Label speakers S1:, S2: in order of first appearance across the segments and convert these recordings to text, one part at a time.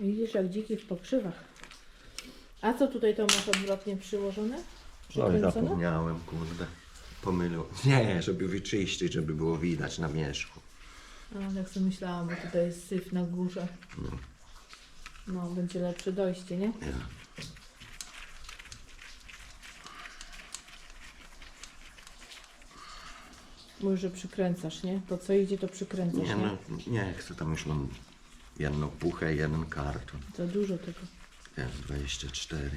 S1: Widzisz, jak dziki w pokrzywach. A co tutaj to masz odwrotnie przyłożone?
S2: Oj,
S1: Przykręcone?
S2: zapomniałem, kurde. Pomylił. Nie, żeby wyczyścić, żeby było widać na wierzchu.
S1: A, tak sobie myślałam, bo tutaj jest syf na górze. No, będzie lepsze dojście, nie?
S2: Ja.
S1: Mówisz, że przykręcasz, nie? To co idzie, to przykręcasz,
S2: Nie,
S1: nie?
S2: no, nie chcę, tam już mam jedną puchę, jeden karton.
S1: To dużo tego.
S2: Jest 24.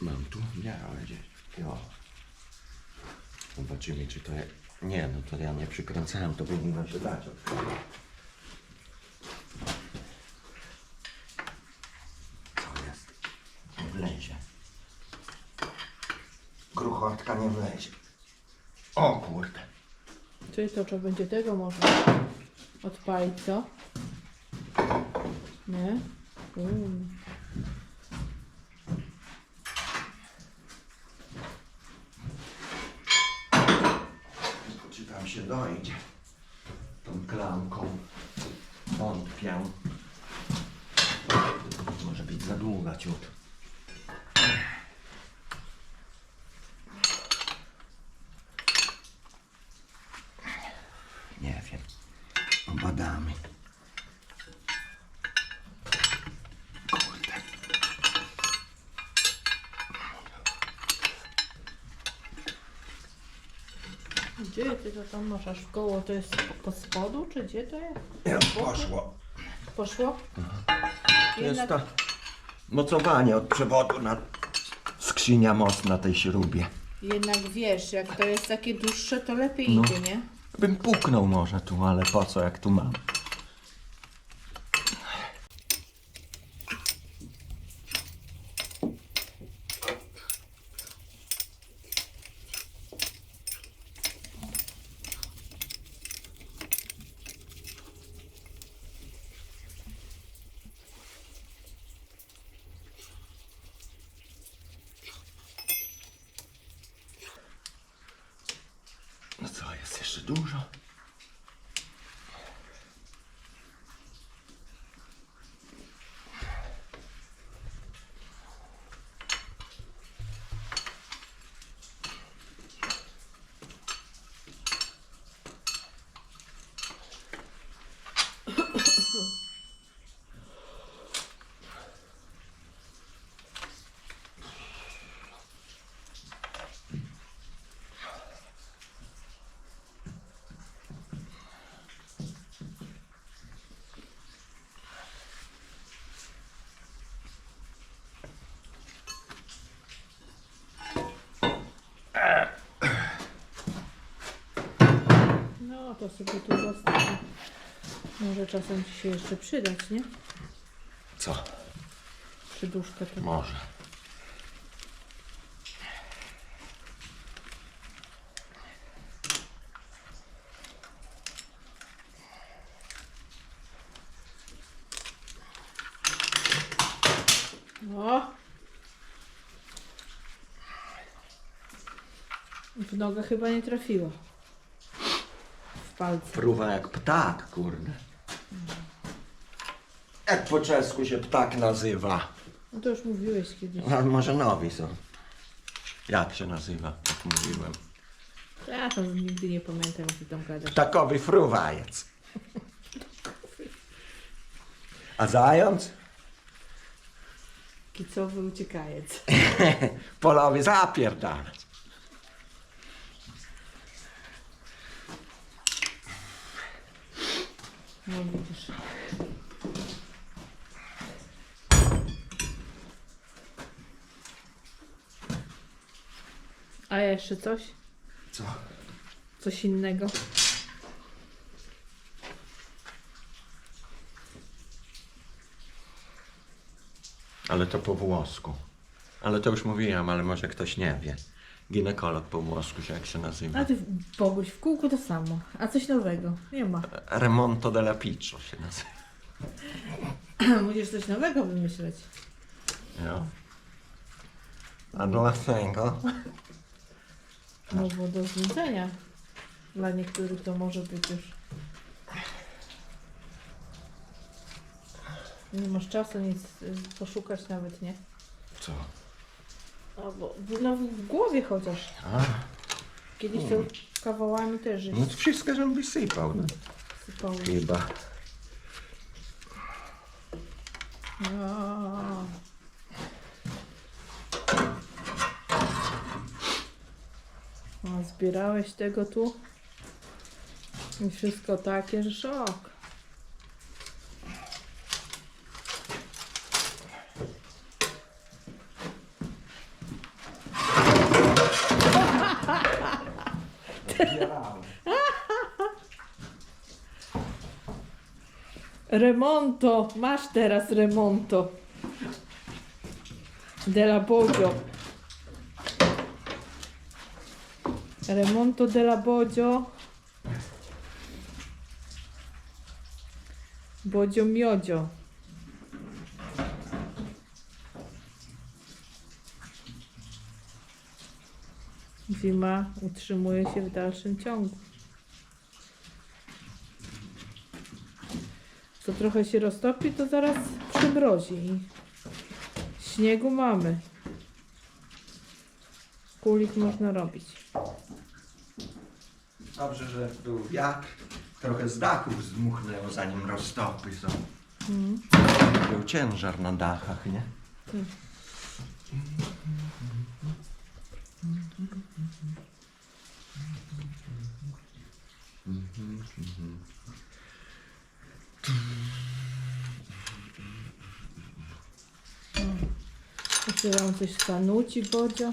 S2: Mam tu? Nie, ale gdzieś. Jo. Zobaczymy, czy to jest... Nie, no to ja nie przykręcałem, to powinno się dać. Co jest? Nie wlezie. Gruchotka nie wlezie. O kurde.
S1: Czyli to trzeba będzie tego można odpalić, co? Nie? Mm.
S2: Czy tam się dojdzie tą klamką? Wątpię. Może być za długa ciut. Nie wiem. Obadamy. Kurde.
S1: Gdzie ty to tam masz aż w koło? To jest po spodu, czy gdzie to jest?
S2: Ja, poszło.
S1: Poszło?
S2: To jest
S1: Jednak
S2: to mocowanie od przewodu na skrzynia most na tej śrubie.
S1: Jednak wiesz, jak to jest takie dłuższe, to lepiej
S2: No.
S1: idzie, nie?
S2: Bym puknął może tu, ale po co jak tu mam? No co, jest jeszcze dużo?
S1: No, to sobie tu zostawię. Może czasem ci się jeszcze przydać, nie?
S2: Co?
S1: Przyduszka to.
S2: Może.
S1: O! W nogę chyba nie trafiło. Palce.
S2: Fruwa jak ptak, kurde. Jak po czesku się ptak nazywa?
S1: No to już mówiłeś kiedyś.
S2: A może nowi są. Jak się nazywa? Jak mówiłem.
S1: Ja to nigdy nie pamiętam, jak ty tam gadasz.
S2: Ptakowy fruwajec. A zając?
S1: Kicowy uciekajec.
S2: Polowy zapierdalać.
S1: No widzisz. A jeszcze coś?
S2: Co?
S1: Coś innego?
S2: Ale to po włosku. Ale to już mówiłem, ale może ktoś nie wie. Ginekolog po włosku się jak się nazywa.
S1: A ty Boguś w kółku to samo. A coś nowego? Nie ma.
S2: Remonto della Piccio się nazywa.
S1: Musisz coś nowego wymyśleć.
S2: Jo. A dlaczego?
S1: No bo do znudzenia. Dla niektórych to może być już. Nie masz czasu nic y, poszukać nawet, nie?
S2: Co?
S1: Albo no, w głowie chociaż.
S2: A,
S1: Kiedyś to kawałami też żeś
S2: no to wszystko żem wysypał, no.
S1: sypały.
S2: Chyba.
S1: A. A, zbierałeś tego tu? I wszystko takie, że szok. Remonto, masz teraz remonto. Della Boggio. Remonto della Boggio. Bodzio miodzio. Zima utrzymuje się w dalszym ciągu. Co trochę się roztopi, to zaraz przymrozi. Śniegu mamy. Kulik można robić.
S2: Dobrze, że był wiatr. Trochę z dachów zdmuchnęło, zanim roztopy są.
S1: Mm.
S2: Był ciężar na dachach, nie?
S1: Tak. Jeszcze wam coś sanuci, Bodzio.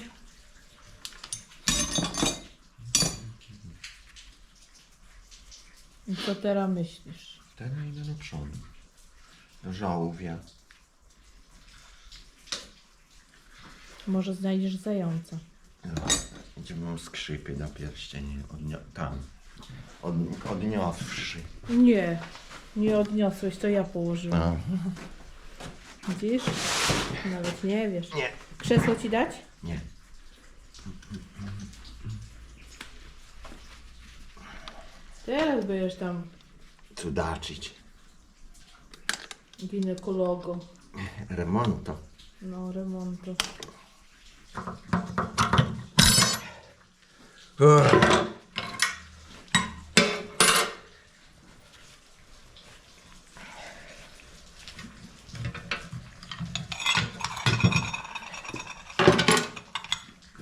S1: I co teraz myślisz?
S2: Ten idę do przodu. Żałowia.
S1: Może znajdziesz zająca.
S2: No, Gdzie mam skrzypy na pierścienie. Odnio- tam. Od, odniosłszy.
S1: Nie, nie odniosłeś, to ja położyłam.
S2: A.
S1: Widzisz? Nawet nie wiesz.
S2: Nie.
S1: Krzesło ci dać?
S2: Nie.
S1: Teraz będziesz tam
S2: Cudaczyć.
S1: ginekologo.
S2: Remonto.
S1: No, remontu.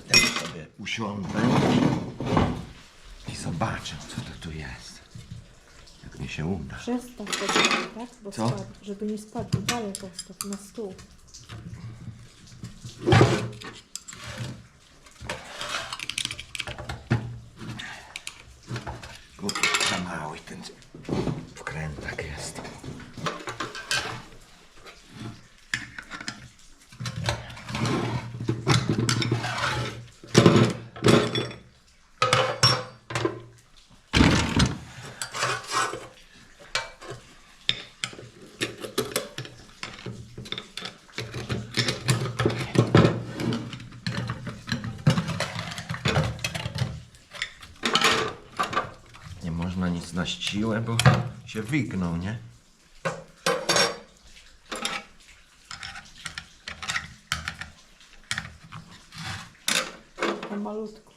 S2: Też sobie usiądę i zobaczę, co to tu jest. Jak mi się uda.
S1: Przestaw to, tak? Bo
S2: Co?
S1: spadł, żeby nie spadł. Dalej postaw na stół.
S2: Bo za mały ten wkrętak jest. Nie można nic na siłę, bo się wygną, nie?
S1: Malutku.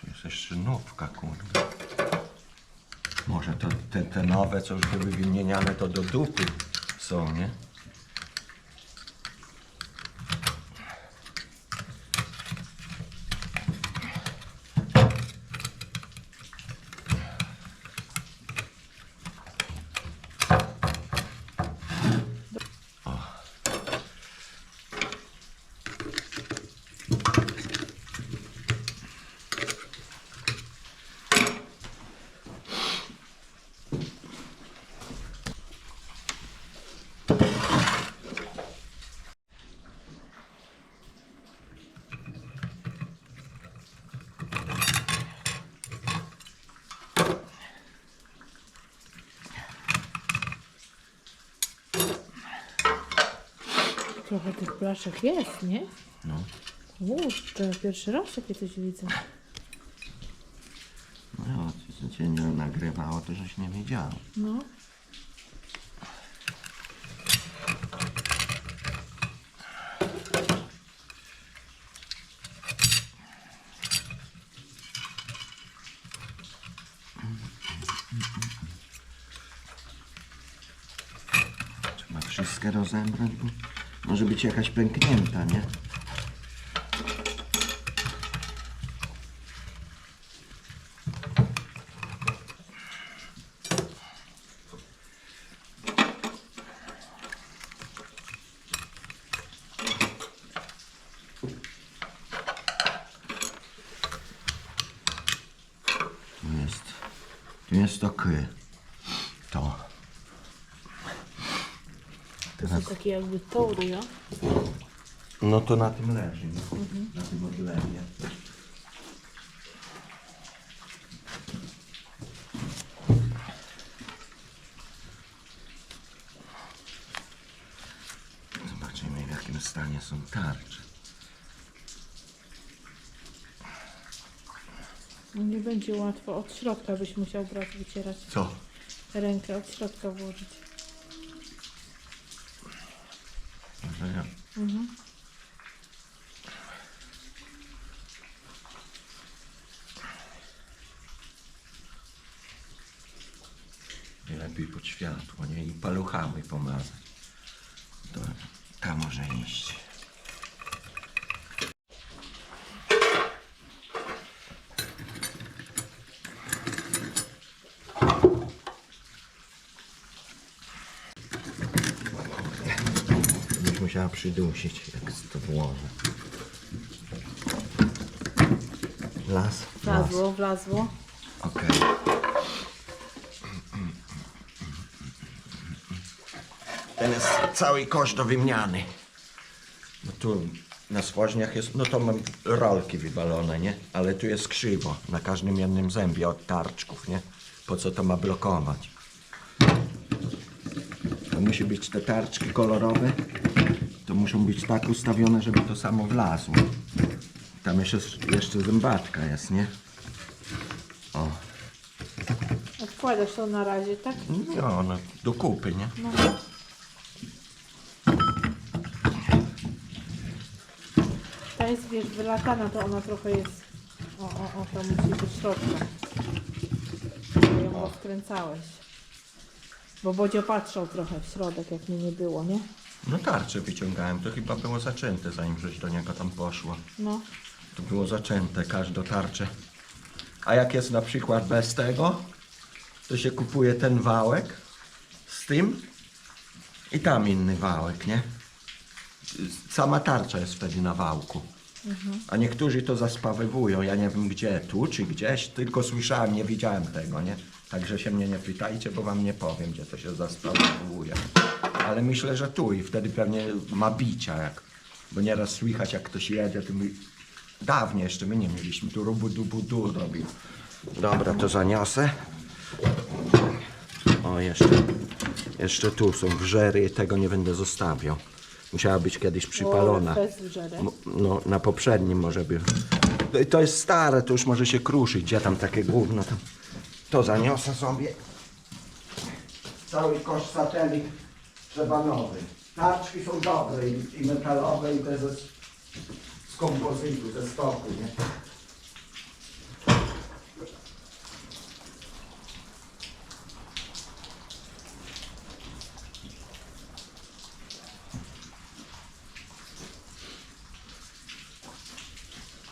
S2: To jest jeszcze nówka, kurde. Może to te, te nowe, co już były wymieniane, to do dupy są, nie?
S1: Trochę tych blaszek jest, nie?
S2: No.
S1: Kurczę, pierwszy raz takie coś widzę.
S2: no Co cię nie nagrywało, to żeś nie wiedział.
S1: No.
S2: Trzeba wszystkie rozebrać, bo może być jakaś pęknięta, nie? Tu jest, tu jest to ky. To.
S1: To są takie jakby tory, ja?
S2: No to na tym leży, nie? na tym odlewie. Zobaczymy w jakim stanie są tarcze.
S1: No nie będzie łatwo. Od środka byś musiał brać, wycierać.
S2: Co?
S1: Rękę od środka włożyć.
S2: I lepiej pod światło, nie? I paluchami pomazać. To tam może iść. Byś musiała przydusić, jak to włożę. Las?
S1: Wlazło, wlazło.
S2: Okej. Ten jest cały kosz do wymiany. No tu na stworzeniach jest, no to mam rolki wywalone, nie? Ale tu jest krzywo na każdym jednym zębie od tarczków, nie? Po co to ma blokować? To musi być te tarczki kolorowe. To muszą być tak ustawione, żeby to samo wlazło. Tam jeszcze, jeszcze zębaczka jest, nie? O.
S1: Odkładasz to na razie, tak?
S2: No, no, do kupy, nie?
S1: No. Ta jest, wiesz, wylatana, to ona trochę jest... O, o, o, to musi być środka. Bo ją odkręcałeś. Bo Bodzio patrzał trochę w środek, jak mnie nie było, nie?
S2: No tarczę wyciągałem, to chyba było zaczęte, zanim żeś do niego tam poszło.
S1: No.
S2: To było zaczęte, każdą tarczę. A jak jest na przykład bez tego, to się kupuje ten wałek z tym i tam inny wałek, nie? Sama tarcza jest wtedy na wałku. A niektórzy to zaspawywują, ja nie wiem gdzie, tu czy gdzieś, tylko słyszałem, nie widziałem tego, nie? Także się mnie nie pytajcie, bo wam nie powiem, gdzie to się zaspawywuje. Ale myślę, że tu i wtedy pewnie ma bicia, jak, bo nieraz słychać jak ktoś jedzie, to my, dawniej jeszcze my nie mieliśmy, tu rubu dubu du robił. Dobra, to zaniosę. O, jeszcze, jeszcze tu są wrzery, tego nie będę zostawiał. Musiała być kiedyś przypalona.
S1: O, bez wrzery.
S2: M- No, na poprzednim może by. To- To jest stare, to już może się kruszyć. Gdzie tam takie gówno? To, to zaniosę sobie. Cały kosz satelit trzeba nowy. Tarczki są dobre i, i metalowe i te ze, z kompozytu, ze stoku, nie?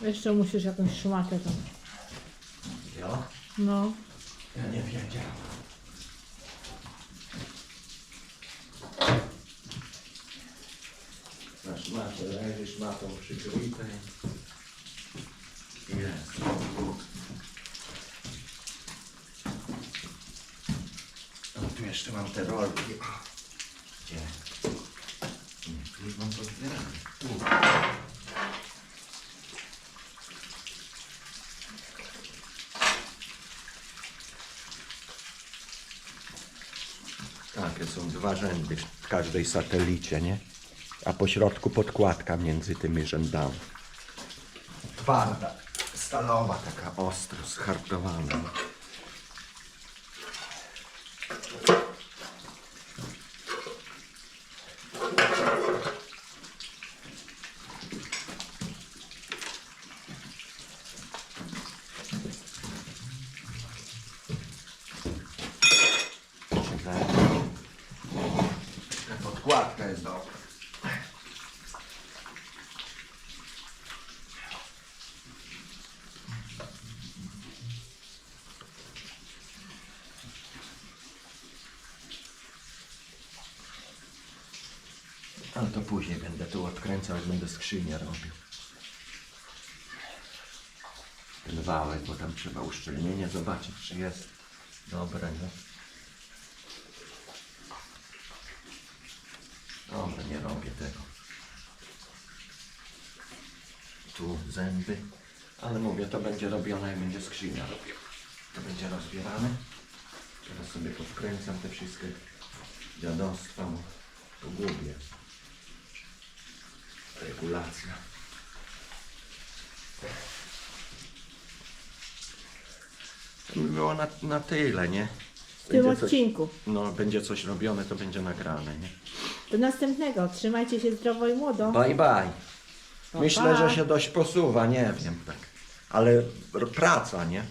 S1: Jeszcze musisz jakąś szmatę tam.
S2: Ja?
S1: No.
S2: Ja nie wiedziałem. Na szmatę leży, szmatą przykryte. i Jest. O, tu jeszcze mam te rolki. Gdzie? Nie, tu już mam pozbierane. Tu. Takie są dwa rzędy w każdej satelicie, nie? A po środku podkładka między tymi rzędami. Twarda, stalowa, taka ostro, zhartowana. Ta podkładka jest dobra. Ale to później będę tu odkręcał, jak będę skrzynię robił. Ten wałek, bo tam trzeba uszczelnienie zobaczyć, czy jest dobre, nie? Dobra, nie robię tego. Tu zęby. Ale mówię, to będzie robione, jak będzie skrzynia robił. To będzie rozbierane. Teraz sobie podkręcam te wszystkie dziadostwa, bo pogubię. Regulacja. To by było na, na tyle, nie?
S1: W tym
S2: Będzie coś-
S1: odcinku.
S2: no, będzie coś robione, to będzie nagrane, nie?
S1: Do następnego. Trzymajcie się zdrowo i młodo.
S2: Bye bye.
S1: Pa,
S2: Myślę,
S1: pa.
S2: że się dość posuwa, nie wiem tak. Ale r- praca, nie?